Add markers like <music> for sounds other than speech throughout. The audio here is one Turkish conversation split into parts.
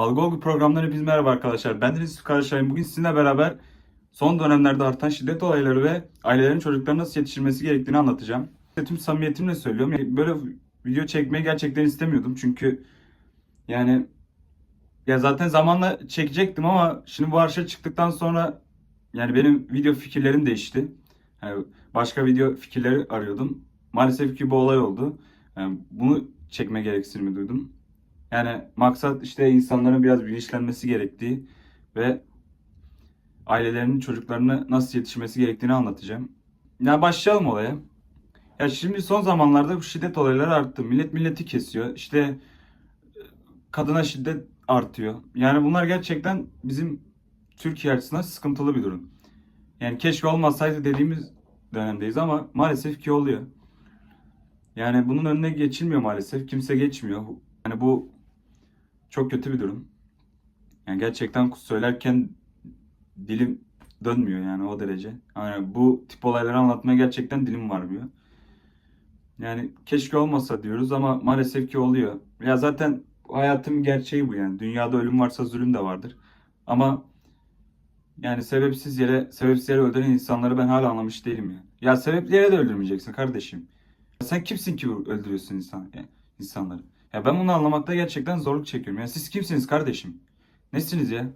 Algı Olgu programları hepinize merhaba arkadaşlar. Ben Deniz Karşay'ım. Bugün sizinle beraber son dönemlerde artan şiddet olayları ve ailelerin çocukları nasıl yetiştirmesi gerektiğini anlatacağım. Tüm samimiyetimle söylüyorum. Böyle video çekmeyi gerçekten istemiyordum. Çünkü yani ya zaten zamanla çekecektim ama şimdi bu arşa çıktıktan sonra yani benim video fikirlerim değişti. Yani başka video fikirleri arıyordum. Maalesef ki bu olay oldu. Yani bunu çekme gereksinimi duydum. Yani maksat işte insanların biraz bilinçlenmesi gerektiği ve ailelerinin çocuklarını nasıl yetişmesi gerektiğini anlatacağım. Ya başlayalım olaya. Ya şimdi son zamanlarda bu şiddet olayları arttı. Millet milleti kesiyor. İşte e, kadına şiddet artıyor. Yani bunlar gerçekten bizim Türkiye açısından sıkıntılı bir durum. Yani keşke olmasaydı dediğimiz dönemdeyiz ama maalesef ki oluyor. Yani bunun önüne geçilmiyor maalesef. Kimse geçmiyor. Yani bu çok kötü bir durum. Yani gerçekten söylerken dilim dönmüyor yani o derece. Yani bu tip olayları anlatmaya gerçekten dilim varmıyor. Yani keşke olmasa diyoruz ama maalesef ki oluyor. Ya zaten hayatın gerçeği bu yani. Dünyada ölüm varsa zulüm de vardır. Ama yani sebepsiz yere, sebepsiz yere öldüren insanları ben hala anlamış değilim ya. Ya sebepli yere de öldürmeyeceksin kardeşim. Sen kimsin ki öldürüyorsun insan, yani insanları? Ya ben bunu anlamakta gerçekten zorluk çekiyorum. Yani siz kimsiniz kardeşim? Nesiniz ya?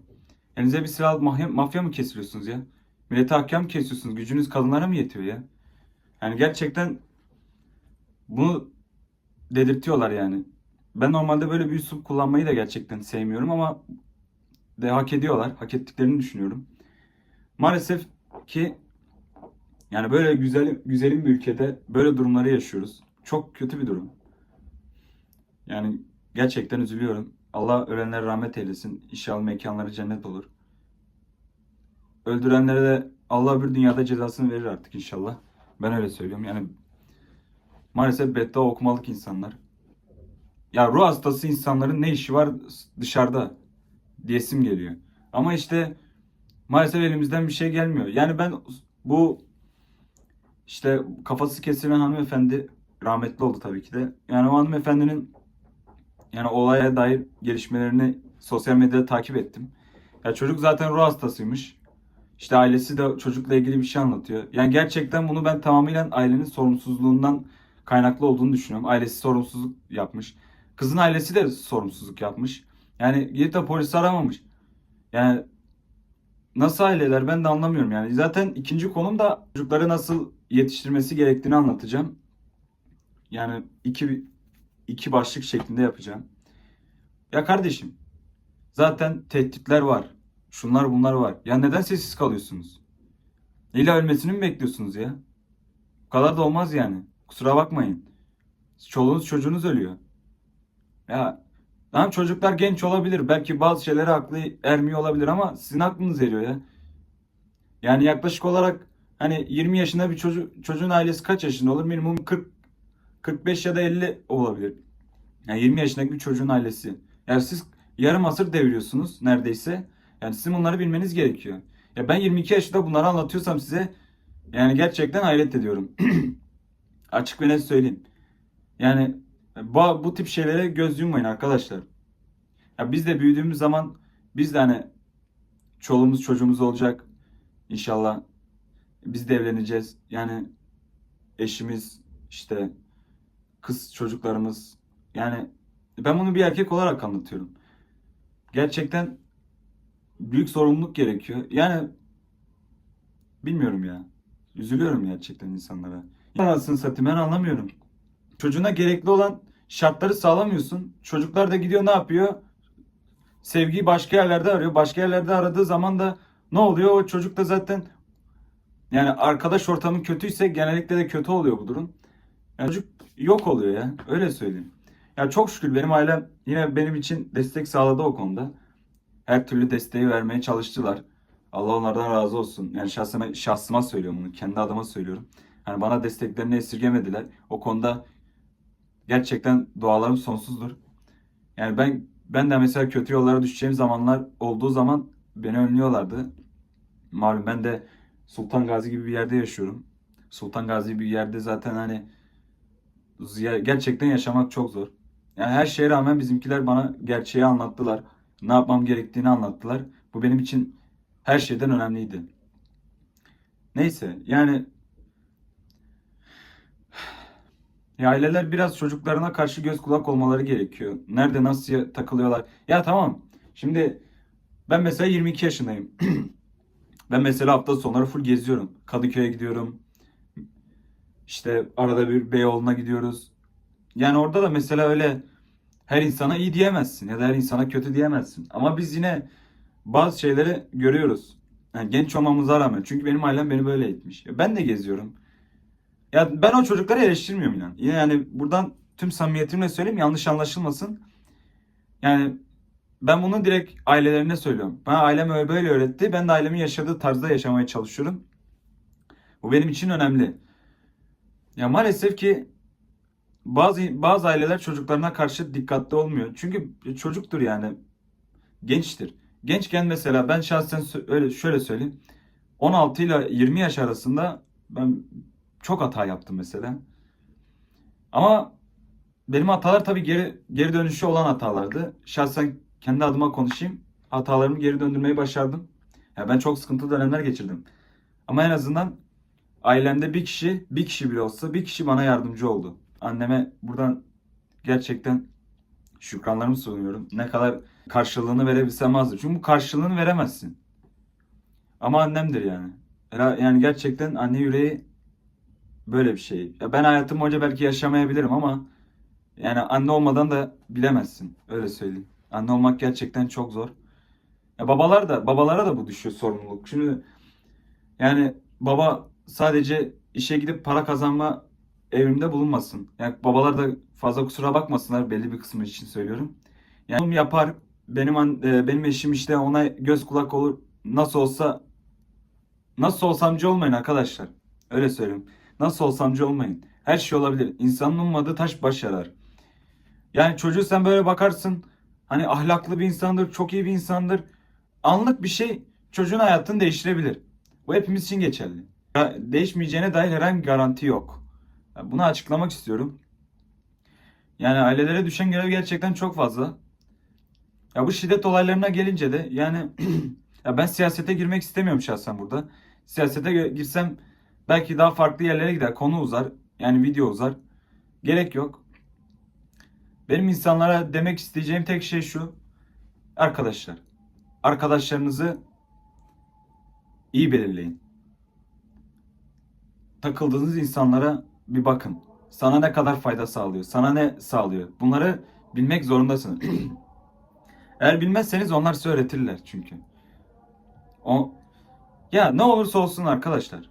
Elinize bir silah alıp mafya, mafya mı kesiliyorsunuz ya? Millete hakem kesiyorsunuz? Gücünüz kadınlara mı yetiyor ya? Yani gerçekten bunu dedirtiyorlar yani. Ben normalde böyle bir üslup kullanmayı da gerçekten sevmiyorum ama de hak ediyorlar. Hak ettiklerini düşünüyorum. Maalesef ki yani böyle güzel güzelim bir ülkede böyle durumları yaşıyoruz. Çok kötü bir durum. Yani gerçekten üzülüyorum. Allah ölenlere rahmet eylesin. İnşallah mekanları cennet olur. Öldürenlere de Allah bir dünyada cezasını verir artık inşallah. Ben öyle söylüyorum. Yani maalesef beddua okumalık insanlar. Ya ruh hastası insanların ne işi var dışarıda diyesim geliyor. Ama işte maalesef elimizden bir şey gelmiyor. Yani ben bu işte kafası kesilen hanımefendi rahmetli oldu tabii ki de. Yani o hanımefendinin yani olaya dair gelişmelerini sosyal medyada takip ettim. Ya çocuk zaten ruh hastasıymış. İşte ailesi de çocukla ilgili bir şey anlatıyor. Yani gerçekten bunu ben tamamıyla ailenin sorumsuzluğundan kaynaklı olduğunu düşünüyorum. Ailesi sorumsuzluk yapmış. Kızın ailesi de sorumsuzluk yapmış. Yani gidip de polisi aramamış. Yani nasıl aileler ben de anlamıyorum yani. Zaten ikinci konum da çocukları nasıl yetiştirmesi gerektiğini anlatacağım. Yani iki iki başlık şeklinde yapacağım. Ya kardeşim zaten tehditler var. Şunlar bunlar var. Ya neden sessiz kalıyorsunuz? İlla ölmesini mi bekliyorsunuz ya? Bu kadar da olmaz yani. Kusura bakmayın. Çoluğunuz çocuğunuz ölüyor. Ya Tamam çocuklar genç olabilir. Belki bazı şeylere aklı ermiyor olabilir ama sizin aklınız eriyor ya. Yani yaklaşık olarak hani 20 yaşında bir çocuk çocuğun ailesi kaç yaşında olur? Minimum 40 45 ya da 50 olabilir. Yani 20 yaşındaki bir çocuğun ailesi. Yani siz yarım asır deviriyorsunuz neredeyse. Yani sizin bunları bilmeniz gerekiyor. Ya ben 22 yaşında bunları anlatıyorsam size yani gerçekten hayret ediyorum. <clears throat> Açık ve net söyleyeyim. Yani bu, bu tip şeylere göz yummayın arkadaşlar. Ya biz de büyüdüğümüz zaman biz de hani çoluğumuz çocuğumuz olacak inşallah. Biz de evleneceğiz. Yani eşimiz işte kız çocuklarımız yani ben bunu bir erkek olarak anlatıyorum. Gerçekten büyük sorumluluk gerekiyor. Yani bilmiyorum ya. Üzülüyorum gerçekten insanlara. Anasını satayım ben anlamıyorum. Çocuğuna gerekli olan şartları sağlamıyorsun. Çocuklar da gidiyor ne yapıyor? Sevgiyi başka yerlerde arıyor. Başka yerlerde aradığı zaman da ne oluyor? O çocuk da zaten yani arkadaş ortamı kötüyse genellikle de kötü oluyor bu durum. Yani çocuk yok oluyor ya. Öyle söyleyeyim. Ya çok şükür benim ailem yine benim için destek sağladı o konuda. Her türlü desteği vermeye çalıştılar. Allah onlardan razı olsun. Yani şahsıma, şahsıma söylüyorum bunu. Kendi adıma söylüyorum. Hani bana desteklerini esirgemediler. O konuda gerçekten dualarım sonsuzdur. Yani ben ben de mesela kötü yollara düşeceğim zamanlar olduğu zaman beni önlüyorlardı. Malum ben de Sultan Gazi gibi bir yerde yaşıyorum. Sultan Gazi bir yerde zaten hani gerçekten yaşamak çok zor. Yani her şeye rağmen bizimkiler bana gerçeği anlattılar. Ne yapmam gerektiğini anlattılar. Bu benim için her şeyden önemliydi. Neyse yani ya aileler biraz çocuklarına karşı göz kulak olmaları gerekiyor. Nerede nasıl takılıyorlar. Ya tamam. Şimdi ben mesela 22 yaşındayım. <clears throat> ben mesela hafta sonları full geziyorum. Kadıköy'e gidiyorum. İşte arada bir Beyoğlu'na gidiyoruz. Yani orada da mesela öyle her insana iyi diyemezsin ya da her insana kötü diyemezsin. Ama biz yine bazı şeyleri görüyoruz. Yani genç olmamıza rağmen. Çünkü benim ailem beni böyle eğitmiş. Ben de geziyorum. Ya ben o çocukları eleştirmiyorum inan. Yine yani buradan tüm samimiyetimle söyleyeyim yanlış anlaşılmasın. Yani ben bunu direkt ailelerine söylüyorum. Ben ailem öyle böyle öğretti. Ben de ailemin yaşadığı tarzda yaşamaya çalışıyorum. Bu benim için önemli. Ya maalesef ki bazı bazı aileler çocuklarına karşı dikkatli olmuyor. Çünkü çocuktur yani. Gençtir. Gençken mesela ben şahsen öyle şöyle söyleyeyim. 16 ile 20 yaş arasında ben çok hata yaptım mesela. Ama benim hatalar tabii geri geri dönüşü olan hatalardı. Şahsen kendi adıma konuşayım. Hatalarımı geri döndürmeyi başardım. Ya ben çok sıkıntılı dönemler geçirdim. Ama en azından ailemde bir kişi, bir kişi bile olsa bir kişi bana yardımcı oldu. Anneme buradan gerçekten şükranlarımı sunuyorum. Ne kadar karşılığını verebilsem azdır. Çünkü bu karşılığını veremezsin. Ama annemdir yani. Yani gerçekten anne yüreği böyle bir şey. Ya ben hayatım boyunca belki yaşamayabilirim ama yani anne olmadan da bilemezsin. Öyle söyleyeyim. Anne olmak gerçekten çok zor. Ya babalar da babalara da bu düşüyor sorumluluk. Şimdi yani baba sadece işe gidip para kazanma evrimde bulunmasın. Yani babalar da fazla kusura bakmasınlar belli bir kısmı için söylüyorum. Yani bunu yapar. Benim e, benim eşim işte ona göz kulak olur. Nasıl olsa nasıl olsamcı olmayın arkadaşlar. Öyle söyleyeyim. Nasıl olsamcı olmayın. Her şey olabilir. İnsanın ummadığı taş baş yarar. Yani çocuğu sen böyle bakarsın. Hani ahlaklı bir insandır, çok iyi bir insandır. Anlık bir şey çocuğun hayatını değiştirebilir. Bu hepimiz için geçerli. Değişmeyeceğine dair herhangi bir garanti yok. Bunu açıklamak istiyorum. Yani ailelere düşen görev gerçekten çok fazla. Ya bu şiddet olaylarına gelince de yani <clears throat> ya ben siyasete girmek istemiyorum şahsen burada. Siyasete girsem belki daha farklı yerlere gider. Konu uzar. Yani video uzar. Gerek yok. Benim insanlara demek isteyeceğim tek şey şu. Arkadaşlar. Arkadaşlarınızı iyi belirleyin. Takıldığınız insanlara bir bakın. Sana ne kadar fayda sağlıyor? Sana ne sağlıyor? Bunları bilmek zorundasınız. <clears throat> Eğer bilmezseniz onlar size öğretirler çünkü. O ya ne olursa olsun arkadaşlar.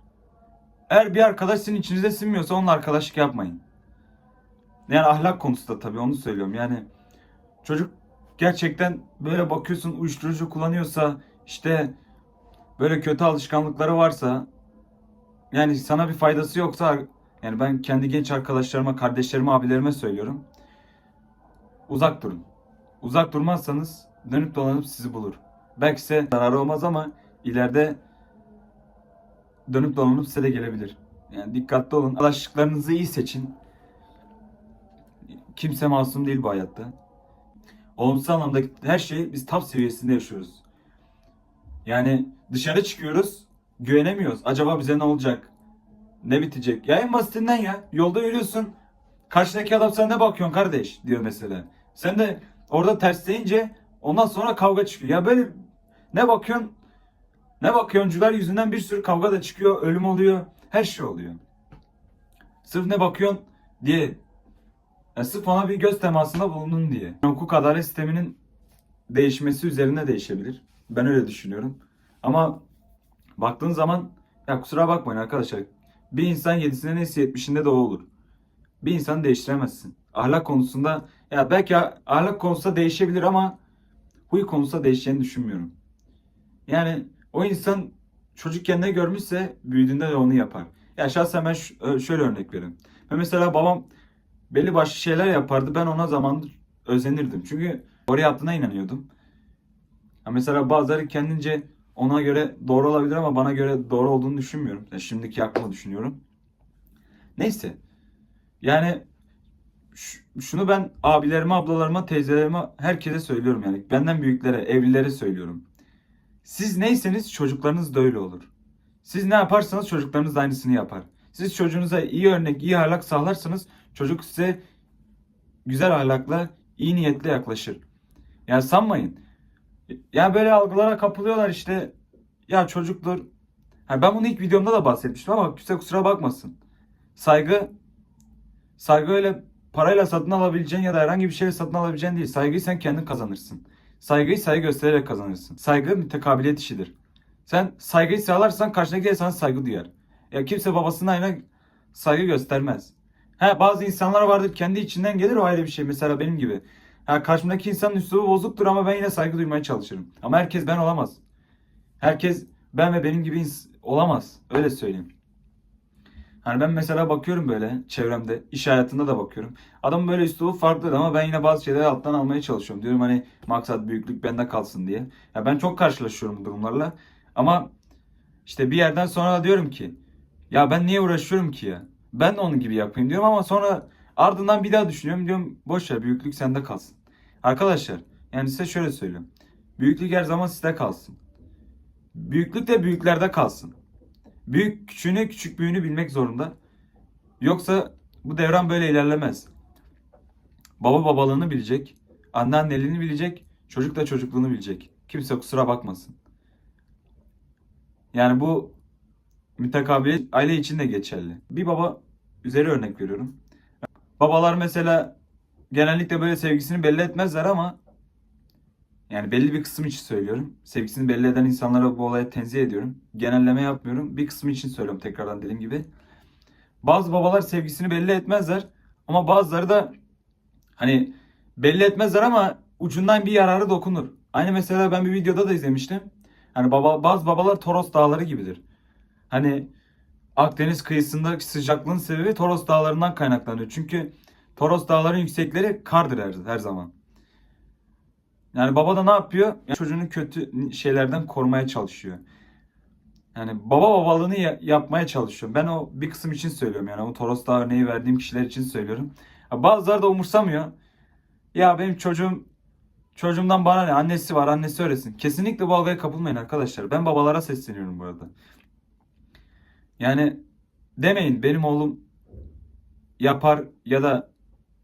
Eğer bir arkadaş sizin içinize sinmiyorsa onunla arkadaşlık yapmayın. Yani ahlak konusunda tabii onu söylüyorum. Yani çocuk gerçekten böyle bakıyorsun uyuşturucu kullanıyorsa işte böyle kötü alışkanlıkları varsa yani sana bir faydası yoksa yani ben kendi genç arkadaşlarıma, kardeşlerime, abilerime söylüyorum. Uzak durun. Uzak durmazsanız dönüp dolanıp sizi bulur. Belki size zararı olmaz ama ileride dönüp dolanıp size de gelebilir. Yani dikkatli olun. Arkadaşlıklarınızı iyi seçin. Kimse masum değil bu hayatta. Olumsuz anlamda her şeyi biz top seviyesinde yaşıyoruz. Yani dışarı çıkıyoruz, güvenemiyoruz. Acaba bize ne olacak? Ne bitecek? Ya en basitinden ya. Yolda yürüyorsun. Karşıdaki adam sana ne bakıyorsun kardeş diyor mesela. Sen de orada tersleyince ondan sonra kavga çıkıyor. Ya böyle ne bakıyorsun? Ne bakıyorsuncular yüzünden bir sürü kavga da çıkıyor, ölüm oluyor, her şey oluyor. Sırf ne bakıyorsun diye. Ya sırf ona bir göz temasında bulundun diye. Hukuk adalet sisteminin değişmesi üzerine değişebilir. Ben öyle düşünüyorum. Ama baktığın zaman ya kusura bakmayın arkadaşlar. Bir insan yedisinde neyse yetmişinde de o olur. Bir insan değiştiremezsin. Ahlak konusunda ya belki ahlak konusunda değişebilir ama huy konusunda değişeceğini düşünmüyorum. Yani o insan çocukken ne görmüşse büyüdüğünde de onu yapar. Ya şahsen ben şöyle örnek vereyim. Ben mesela babam belli başlı şeyler yapardı. Ben ona zamanında özenirdim. Çünkü doğru yaptığına inanıyordum. Ya mesela bazıları kendince ona göre doğru olabilir ama bana göre doğru olduğunu düşünmüyorum. Ya şimdiki aklımı düşünüyorum. Neyse. Yani şunu ben abilerime, ablalarıma, teyzelerime herkese söylüyorum yani. Benden büyüklere, evlilere söylüyorum. Siz neyseniz çocuklarınız da öyle olur. Siz ne yaparsanız çocuklarınız da aynısını yapar. Siz çocuğunuza iyi örnek, iyi ahlak sağlarsanız çocuk size güzel ahlakla, iyi niyetle yaklaşır. Yani sanmayın. Ya böyle algılara kapılıyorlar işte. Ya çocuklar. Ha ben bunu ilk videomda da bahsetmiştim ama kimse kusura bakmasın. Saygı saygı öyle parayla satın alabileceğin ya da herhangi bir şeyle satın alabileceğin değil. Saygıyı sen kendin kazanırsın. Saygıyı saygı göstererek kazanırsın. Saygı mütekabiliyet işidir. Sen saygıyı sağlarsan karşındaki de saygı duyar. Ya kimse babasına aynı saygı göstermez. Ha bazı insanlar vardır kendi içinden gelir o ayrı bir şey. Mesela benim gibi. Ha karşımdaki insanın üslubu bozuktur ama ben yine saygı duymaya çalışırım. Ama herkes ben olamaz. Herkes ben ve benim gibi olamaz. Öyle söyleyeyim. Hani ben mesela bakıyorum böyle çevremde, iş hayatında da bakıyorum. Adamın böyle üslubu farklı ama ben yine bazı şeyleri alttan almaya çalışıyorum. Diyorum hani maksat büyüklük bende kalsın diye. Ya ben çok karşılaşıyorum bu durumlarla. Ama işte bir yerden sonra da diyorum ki ya ben niye uğraşıyorum ki ya? Ben de onun gibi yapayım diyorum ama sonra ardından bir daha düşünüyorum. Diyorum boş ver büyüklük sende kalsın. Arkadaşlar yani size şöyle söylüyorum. Büyüklük her zaman sizde kalsın. Büyüklük de büyüklerde kalsın. Büyük küçüğünü küçük büyüğünü bilmek zorunda. Yoksa bu devran böyle ilerlemez. Baba babalığını bilecek. Anne anneliğini bilecek. Çocuk da çocukluğunu bilecek. Kimse kusura bakmasın. Yani bu mütekabiliyet aile için de geçerli. Bir baba üzeri örnek veriyorum. Babalar mesela genellikle böyle sevgisini belli etmezler ama yani belli bir kısım için söylüyorum. Sevgisini belli eden insanlara bu olaya tenzih ediyorum. Genelleme yapmıyorum. Bir kısmı için söylüyorum tekrardan dediğim gibi. Bazı babalar sevgisini belli etmezler ama bazıları da hani belli etmezler ama ucundan bir yararı dokunur. Aynı mesela ben bir videoda da izlemiştim. Hani baba, bazı babalar Toros dağları gibidir. Hani Akdeniz kıyısında sıcaklığın sebebi Toros dağlarından kaynaklanıyor. Çünkü Toros dağların yüksekleri kardır her, her zaman. Yani baba da ne yapıyor? Yani çocuğunu kötü şeylerden korumaya çalışıyor. Yani baba babalığını ya- yapmaya çalışıyor. Ben o bir kısım için söylüyorum yani. O Toros Dağı örneği verdiğim kişiler için söylüyorum. Ha, Bazıları da umursamıyor. Ya benim çocuğum çocuğumdan bana ne? Annesi var, annesi öğretsin. Kesinlikle bu algıya kapılmayın arkadaşlar. Ben babalara sesleniyorum bu arada. Yani demeyin benim oğlum yapar ya da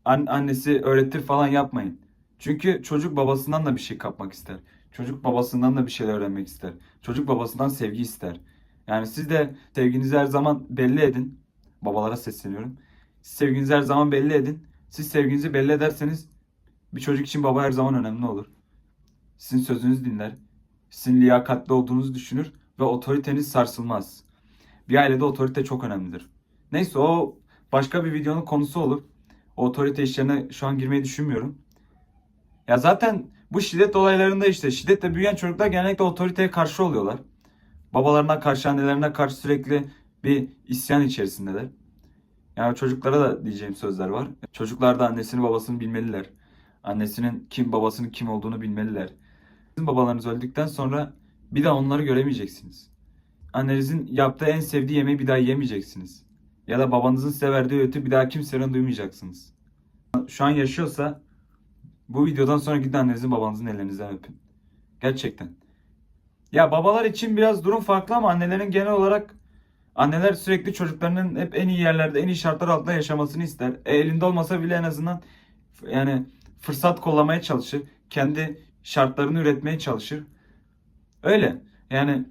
an- annesi öğretir falan yapmayın. Çünkü çocuk babasından da bir şey kapmak ister. Çocuk babasından da bir şeyler öğrenmek ister. Çocuk babasından sevgi ister. Yani siz de sevginizi her zaman belli edin. Babalara sesleniyorum. Sevginizi her zaman belli edin. Siz sevginizi belli ederseniz bir çocuk için baba her zaman önemli olur. Sizin sözünüzü dinler. Sizin liyakatli olduğunuzu düşünür ve otoriteniz sarsılmaz. Bir ailede otorite çok önemlidir. Neyse o başka bir videonun konusu olur. O otorite işlerine şu an girmeyi düşünmüyorum. Ya zaten bu şiddet olaylarında işte şiddetle büyüyen çocuklar genellikle otoriteye karşı oluyorlar. Babalarına karşı, annelerine karşı sürekli bir isyan içerisindeler. Yani çocuklara da diyeceğim sözler var. Çocuklar da annesini babasını bilmeliler. Annesinin kim babasının kim olduğunu bilmeliler. Sizin babalarınız öldükten sonra bir daha onları göremeyeceksiniz. Annenizin yaptığı en sevdiği yemeği bir daha yemeyeceksiniz. Ya da babanızın size verdiği öğütü bir daha kimsenin duymayacaksınız. Şu an yaşıyorsa bu videodan sonra gidin annenizin babanızın ellerinizden öpün. Gerçekten. Ya babalar için biraz durum farklı ama annelerin genel olarak anneler sürekli çocuklarının hep en iyi yerlerde, en iyi şartlar altında yaşamasını ister. E, elinde olmasa bile en azından yani fırsat kollamaya çalışır. Kendi şartlarını üretmeye çalışır. Öyle. Yani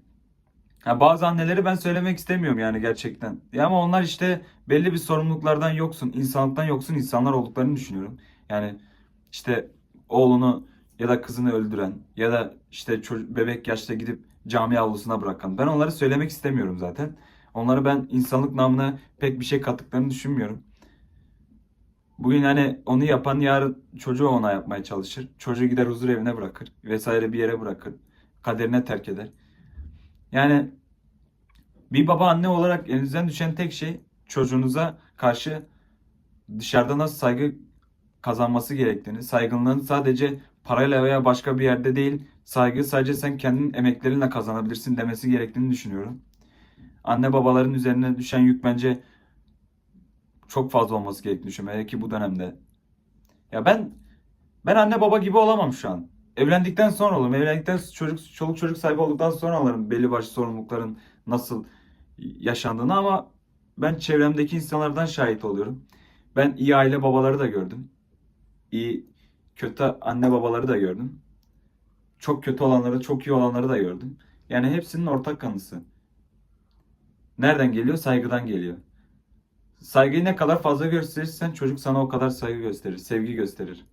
ha, bazı anneleri ben söylemek istemiyorum yani gerçekten. Ya ama onlar işte belli bir sorumluluklardan yoksun, insanlıktan yoksun insanlar olduklarını düşünüyorum. Yani işte oğlunu ya da kızını öldüren ya da işte çocuk, bebek yaşta gidip cami avlusuna bırakan. Ben onları söylemek istemiyorum zaten. Onları ben insanlık namına pek bir şey kattıklarını düşünmüyorum. Bugün hani onu yapan yarın çocuğu ona yapmaya çalışır. Çocuğu gider huzur evine bırakır vesaire bir yere bırakır. Kaderine terk eder. Yani bir baba anne olarak elinizden düşen tek şey çocuğunuza karşı dışarıda nasıl saygı kazanması gerektiğini, saygınlığın sadece parayla veya başka bir yerde değil, saygı sadece sen kendin emeklerinle kazanabilirsin demesi gerektiğini düşünüyorum. Anne babaların üzerine düşen yük bence çok fazla olması gerektiğini düşünüyorum. Ki bu dönemde Ya ben ben anne baba gibi olamam şu an. Evlendikten sonra olurum. Evlendikten çocuk çoluk çocuk sahibi olduktan sonra alırım belli başlı sorumlulukların nasıl yaşandığını ama ben çevremdeki insanlardan şahit oluyorum. Ben iyi aile babaları da gördüm. İyi kötü anne babaları da gördüm. Çok kötü olanları, çok iyi olanları da gördüm. Yani hepsinin ortak kanısı. Nereden geliyor? Saygıdan geliyor. Saygıyı ne kadar fazla gösterirsen çocuk sana o kadar saygı gösterir, sevgi gösterir.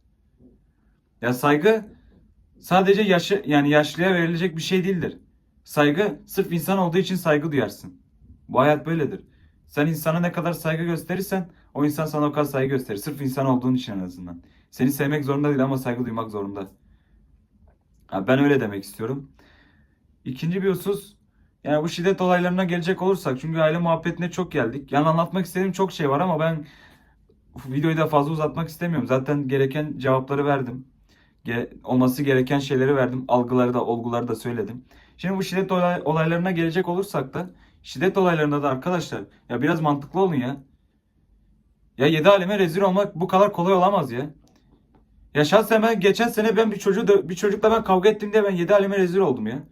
Ya saygı sadece yaşı yani yaşlıya verilecek bir şey değildir. Saygı sırf insan olduğu için saygı duyarsın. Bu hayat böyledir. Sen insana ne kadar saygı gösterirsen o insan sana o kadar saygı gösterir. Sırf insan olduğun için en azından. Seni sevmek zorunda değil ama saygı duymak zorunda. Ha, ben öyle demek istiyorum. İkinci bir husus yani bu şiddet olaylarına gelecek olursak çünkü aile muhabbetine çok geldik. Yani anlatmak istediğim çok şey var ama ben videoyu da fazla uzatmak istemiyorum. Zaten gereken cevapları verdim. Olması gereken şeyleri verdim. Algıları da olguları da söyledim. Şimdi bu şiddet olay- olaylarına gelecek olursak da şiddet olaylarında da arkadaşlar ya biraz mantıklı olun ya. Ya yedi aleme rezil olmak bu kadar kolay olamaz ya. Ya şahsen ben geçen sene ben bir çocuğu da, bir çocukla ben kavga ettim diye ben yedi aleme rezil oldum ya.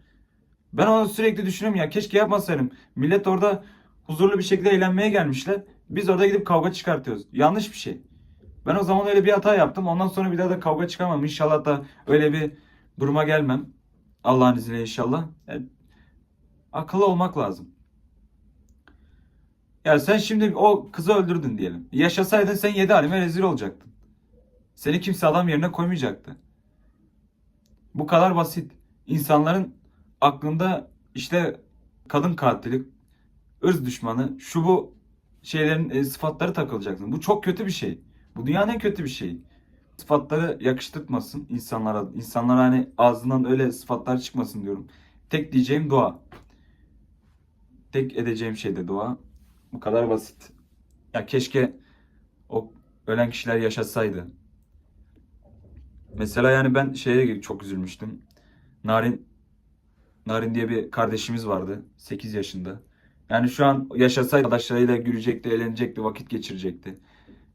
Ben onu sürekli düşünüyorum ya keşke yapmasaydım. Millet orada huzurlu bir şekilde eğlenmeye gelmişler. Biz orada gidip kavga çıkartıyoruz. Yanlış bir şey. Ben o zaman öyle bir hata yaptım. Ondan sonra bir daha da kavga çıkamam. İnşallah da öyle bir duruma gelmem. Allah'ın izniyle inşallah. Yani, akıllı olmak lazım. Ya sen şimdi o kızı öldürdün diyelim. Yaşasaydın sen yedi aleme rezil olacaktın. Seni kimse adam yerine koymayacaktı. Bu kadar basit. İnsanların aklında işte kadın katili, ırz düşmanı, şu bu şeylerin e, sıfatları takılacaksın. Bu çok kötü bir şey. Bu dünyanın en kötü bir şey. Sıfatları yakıştırtmasın insanlara. İnsanlara hani ağzından öyle sıfatlar çıkmasın diyorum. Tek diyeceğim dua. Tek edeceğim şey de dua. Bu kadar basit. Ya keşke o ölen kişiler yaşasaydı. Mesela yani ben şeye çok üzülmüştüm. Narin Narin diye bir kardeşimiz vardı. 8 yaşında. Yani şu an yaşasaydı arkadaşlarıyla gülecekti, eğlenecekti, vakit geçirecekti.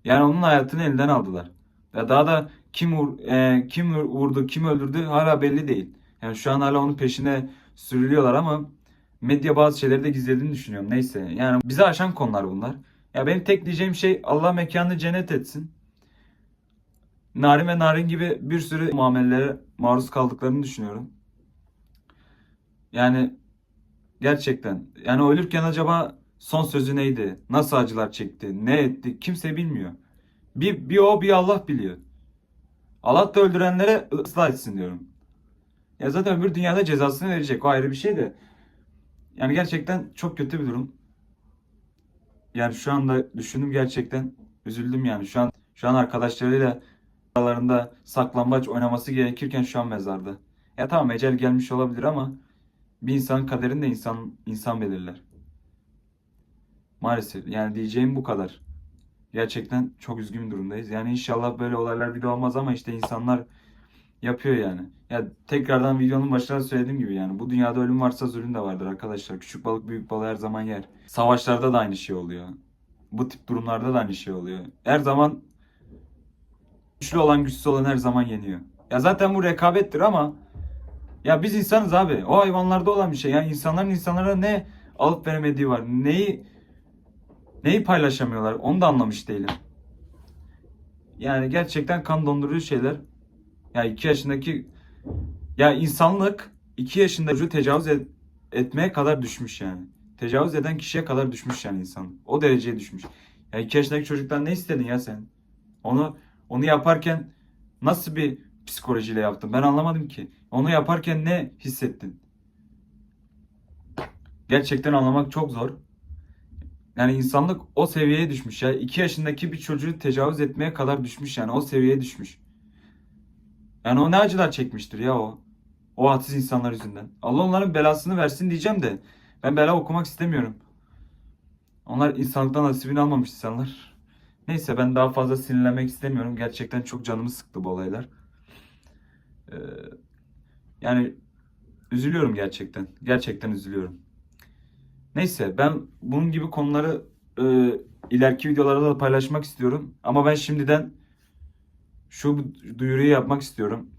Yani onun hayatını elinden aldılar. Ve daha da kim vur, e, kim vurdu, kim öldürdü hala belli değil. Yani şu an hala onun peşine sürülüyorlar ama medya bazı şeyleri de gizlediğini düşünüyorum. Neyse yani bize aşan konular bunlar. Ya benim tek diyeceğim şey Allah mekanını cennet etsin. Narin ve Narin gibi bir sürü muamelelere maruz kaldıklarını düşünüyorum. Yani gerçekten yani ölürken acaba son sözü neydi? Nasıl acılar çekti? Ne etti? Kimse bilmiyor. Bir, bir o bir Allah biliyor. Allah da öldürenlere ıslah etsin diyorum. Ya zaten öbür dünyada cezasını verecek. O ayrı bir şey de. Yani gerçekten çok kötü bir durum. Yani şu anda düşündüm gerçekten. Üzüldüm yani. Şu an şu an arkadaşlarıyla aralarında saklambaç oynaması gerekirken şu an mezarda. Ya tamam ecel gelmiş olabilir ama bir insanın kaderini de insan insan belirler. Maalesef yani diyeceğim bu kadar. Gerçekten çok üzgün durumdayız. Yani inşallah böyle olaylar bir de olmaz ama işte insanlar yapıyor yani. Ya tekrardan videonun başında söylediğim gibi yani bu dünyada ölüm varsa zulüm de vardır arkadaşlar. Küçük balık büyük balığı her zaman yer. Savaşlarda da aynı şey oluyor. Bu tip durumlarda da aynı şey oluyor. Her zaman güçlü olan güçsüz olan her zaman yeniyor. Ya zaten bu rekabettir ama ya biz insanız abi. O hayvanlarda olan bir şey. Yani insanların insanlara ne alıp veremediği var. Neyi neyi paylaşamıyorlar onu da anlamış değilim. Yani gerçekten kan dondurucu şeyler. Ya iki yaşındaki ya insanlık iki yaşında çocuğu tecavüz et- etmeye kadar düşmüş yani. Tecavüz eden kişiye kadar düşmüş yani insan. O dereceye düşmüş. Ya iki yaşındaki çocuktan ne istedin ya sen? Onu onu yaparken nasıl bir psikolojiyle yaptın? Ben anlamadım ki. Onu yaparken ne hissettin? Gerçekten anlamak çok zor. Yani insanlık o seviyeye düşmüş ya. 2 yaşındaki bir çocuğu tecavüz etmeye kadar düşmüş yani. O seviyeye düşmüş. Yani o ne acılar çekmiştir ya o. O hadsiz insanlar yüzünden. Allah onların belasını versin diyeceğim de. Ben bela okumak istemiyorum. Onlar insanlıktan nasibini almamış insanlar. Neyse ben daha fazla sinirlenmek istemiyorum. Gerçekten çok canımı sıktı bu olaylar. Ee, yani üzülüyorum gerçekten. Gerçekten üzülüyorum. Neyse ben bunun gibi konuları e, ileriki videolarda da paylaşmak istiyorum. Ama ben şimdiden şu duyuruyu yapmak istiyorum.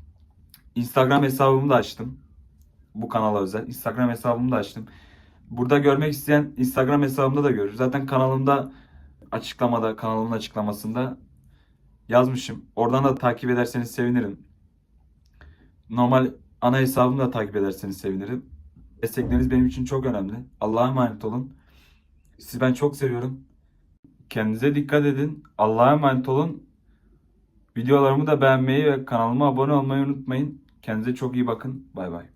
Instagram hesabımı da açtım. Bu kanala özel. Instagram hesabımı da açtım. Burada görmek isteyen Instagram hesabımda da görür. Zaten kanalımda açıklamada, kanalımın açıklamasında yazmışım. Oradan da takip ederseniz sevinirim. Normal ana hesabımı da takip ederseniz sevinirim. Destekleriniz benim için çok önemli. Allah'a emanet olun. Sizi ben çok seviyorum. Kendinize dikkat edin. Allah'a emanet olun. Videolarımı da beğenmeyi ve kanalıma abone olmayı unutmayın. Kendinize çok iyi bakın. Bay bay.